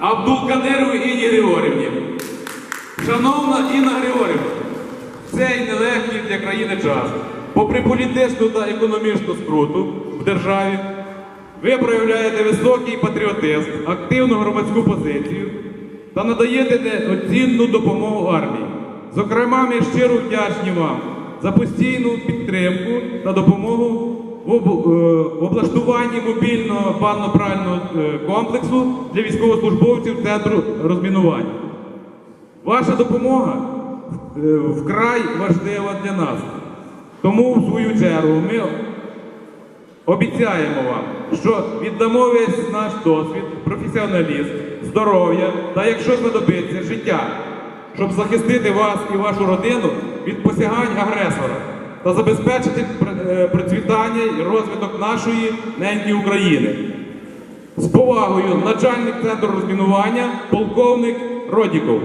Абдулкадирові Інні Григорівні. Шановна Інна Григорівна, цей нелегкий для країни час, попри політичну та економічну скруту в державі, ви проявляєте високий патріотизм, активну громадську позицію та надаєте неоцінну допомогу армії. Зокрема, ми щиро вдячні вам за постійну підтримку та допомогу облаштуванні мобільного банно-прального е, комплексу для військовослужбовців центру розмінування. Ваша допомога е, вкрай важлива для нас. Тому, в свою чергу, ми обіцяємо вам, що віддамо весь наш досвід, професіоналізм, здоров'я та, якщо знадобиться, життя, щоб захистити вас і вашу родину від посягань агресора та забезпечити е, процвітання і розвиток нашої неньки України. З повагою, начальник центру розмінування, полковник Родіков.